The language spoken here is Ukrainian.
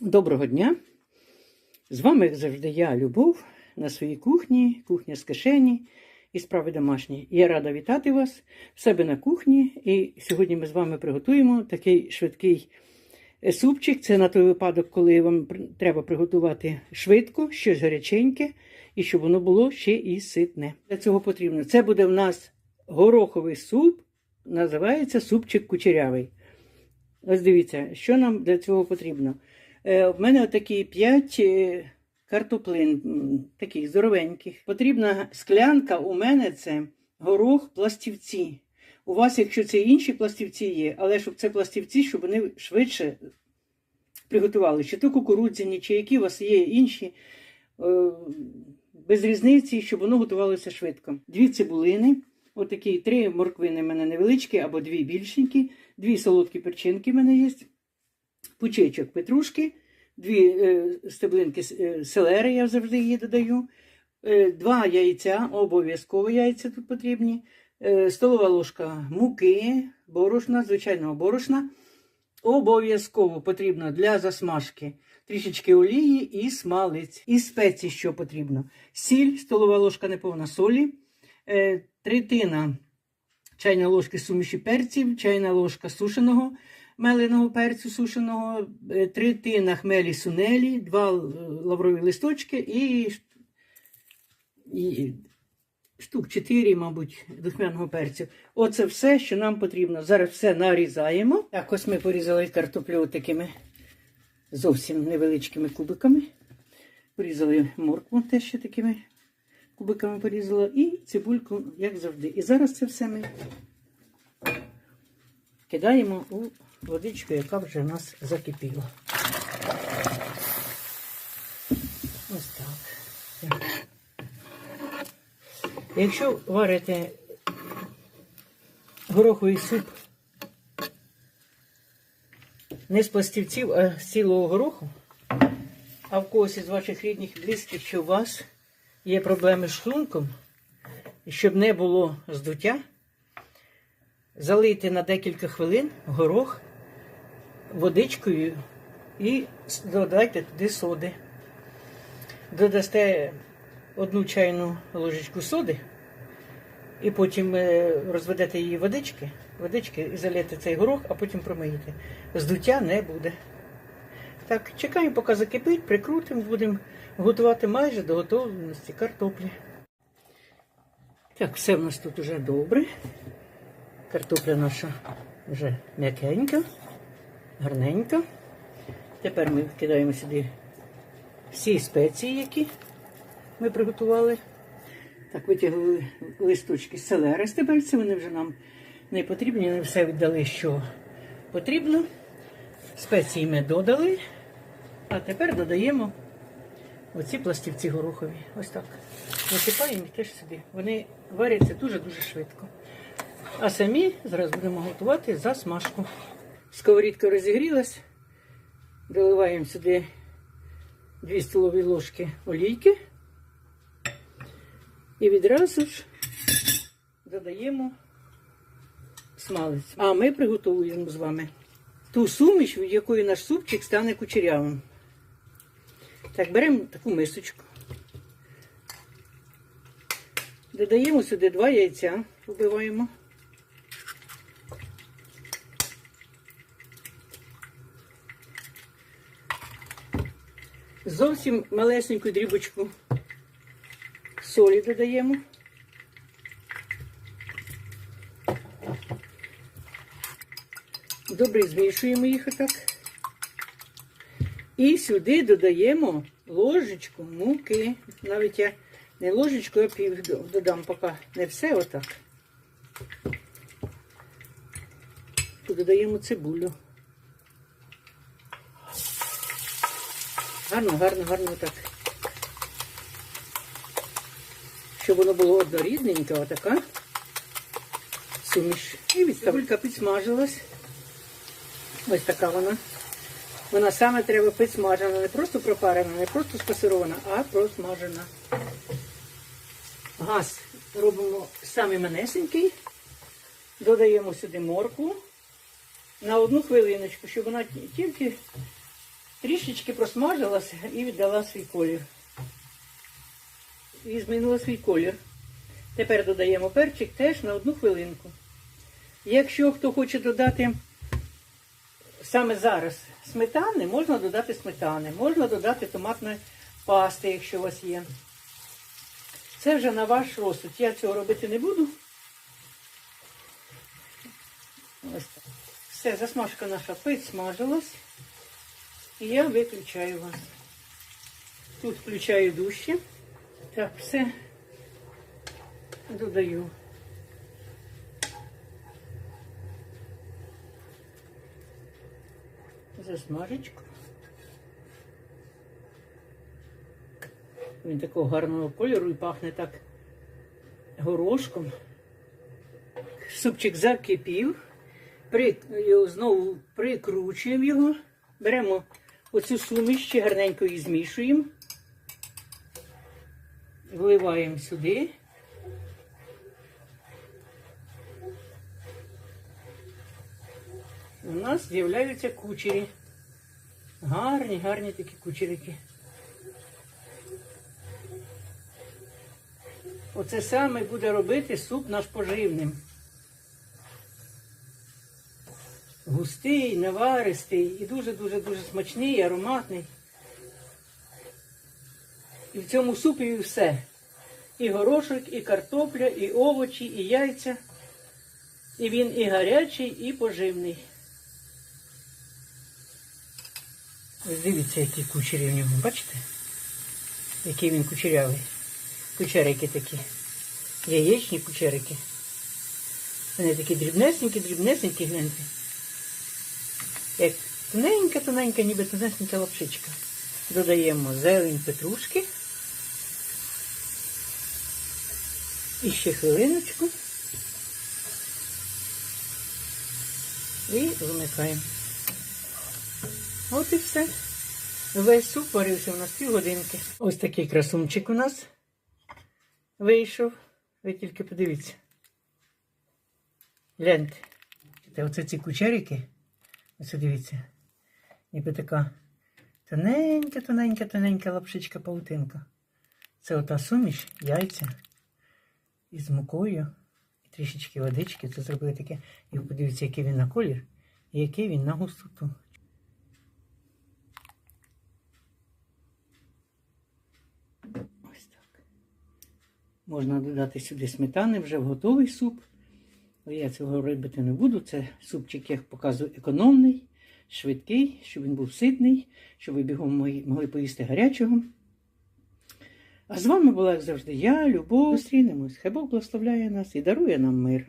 Доброго дня! З вами, як завжди, я, Любов, на своїй кухні, кухня з кишені і справи домашні. Я рада вітати вас в себе на кухні. І сьогодні ми з вами приготуємо такий швидкий е, супчик. Це на той випадок, коли вам треба приготувати швидко, щось гаряченьке, і щоб воно було ще і ситне. Для цього потрібно. Це буде в нас гороховий суп, називається супчик кучерявий. Ось дивіться, що нам для цього потрібно. Е, В мене такі 5 картоплин, м, таких здоровеньких. Потрібна склянка, у мене це горох пластівці. У вас, якщо це інші пластівці є, але щоб це пластівці, щоб вони швидше приготували. Чи то кукурудзяні, чи які у вас є інші, е, без різниці, щоб воно готувалося швидко. Дві цибулини, отакі три морквини в мене невеличкі або дві більшенькі, дві солодкі перчинки в мене є пучечок петрушки, дві е, стеблинки е, селери, я завжди її додаю, е, два яйця, обов'язково яйця тут потрібні, столова ложка муки, борошна, звичайного борошна. Обов'язково потрібно для засмажки трішечки олії і смалець. І спеції, що потрібно. Сіль, столова ложка неповна солі, третина чайна ложки суміші перців, чайна ложка сушеного меленого перцю сушеного, е, третина хмелі сунелі, два е, лаврові листочки і, і штук 4, мабуть, духмяного перцю. Оце все, що нам потрібно. Зараз все нарізаємо. Так, ось ми порізали картоплю такими зовсім невеличкими кубиками. Порізали моркву теж ще такими кубиками порізала. І цибульку, як завжди. І зараз це все ми кидаємо у водичку, яка вже в нас закипіла. Ось так. Якщо варите гороховий суп не з пластівців, а з цілого гороху, а в когось із ваших рідних близьких, що у вас є проблеми з шлунком, щоб не було здуття, залийте на декілька хвилин горох водичкою і додайте туди соди. Додасте одну чайну ложечку соди, і потім е, розведете її водички, водички і залієте цей горох, а потім промиєте. Здуття не буде. Так, чекаємо, поки закипить, прикрутимо, будемо готувати майже до готовності картоплі. Так, все в нас тут уже добре. Картопля наша вже м'якенька, гарненька. Тепер ми кидаємо сюди всі спеції, які ми приготували. Так, витягли листочки з селери стебельці, вони вже нам не потрібні, не все віддали, що потрібно. Спеції ми додали, а тепер додаємо оці пластівці горохові. Ось так. Насипаємо їх теж сюди. Вони варяться дуже-дуже швидко. А самі зараз будемо готувати засмажку. Сковорідка розігрілась. Доливаємо сюди 2 столові ложки олійки. І відразу ж додаємо смалець. А ми приготуємо з вами ту суміш, від якої наш супчик стане кучерявим. Так, беремо таку мисочку. Додаємо сюди два яйця, вбиваємо. Зовсім малесеньку дрібочку солі додаємо. Добре змішуємо їх отак. І сюди додаємо ложечку муки. Навіть я не ложечку, а пів додам, поки не все отак. Додаємо цибулю. Гарно, гарно, гарно так. Щоб воно було однорідненьке, отака суміш. І від підсмажилась. Ось така вона. Вона саме треба підсмажена, не просто пропарена, не просто спасирована, а просмажена. Газ робимо саме манесенький. Додаємо сюди моркву на одну хвилиночку, щоб вона тільки Трішечки просмажилася і віддала свій колір. І змінила свій колір. Тепер додаємо перчик теж на одну хвилинку. Якщо хто хоче додати саме зараз сметани, можна додати сметани, можна додати томатної пасти, якщо у вас є. Це вже на ваш розсуд. Я цього робити не буду. Ось так. Все, засмажка наша підсмажилась. І я виключаю вас. Тут включаю дужче. Так, все додаю. Засмажечку. Він такого гарного кольору і пахне так горошком. Супчик закипів. При, знову прикручуємо його. Беремо оцю суміш, ще гарненько її змішуємо. Вливаємо сюди. У нас з'являються кучері. Гарні, гарні такі кучерики. Оце саме буде робити суп наш поживним. Густий, наваристий і дуже-дуже дуже смачний, ароматний. І в цьому супі все. І горошок, і картопля, і овочі, і яйця. І він і гарячий, і поживний. Ось дивіться, які кучері в нього, бачите? Який він кучерявий. Кучерики такі. Яєчні кучерики. Вони такі дрібнесенькі, дрібнесенькі, гляньте. Як тоненька, тоненька, ніби тонесенька лапшичка. Додаємо зелень петрушки. І ще хвилиночку. І вимикаємо. От і все. Весь суп варився у нас півгодинки. Ось такий красунчик у нас вийшов. Ви тільки подивіться. Гляньте. Та оце ці кучерики. Ось дивіться. Ніби така тоненька, тоненька, тоненька лапшичка паутинка. Це ота суміш, яйця із мукою і трішечки водички. Це зробили таке. І подивіться, який він на колір і який він на густоту. Ось так. Можна додати сюди сметани, вже в готовий суп. Але я цього робити не буду. Це супчик, як показую, економний, швидкий, щоб він був ситний, щоб ви бігом могли поїсти гарячого. А з вами була, як завжди, я, Любов. Зустрінемось. Хай Бог благословляє нас і дарує нам мир.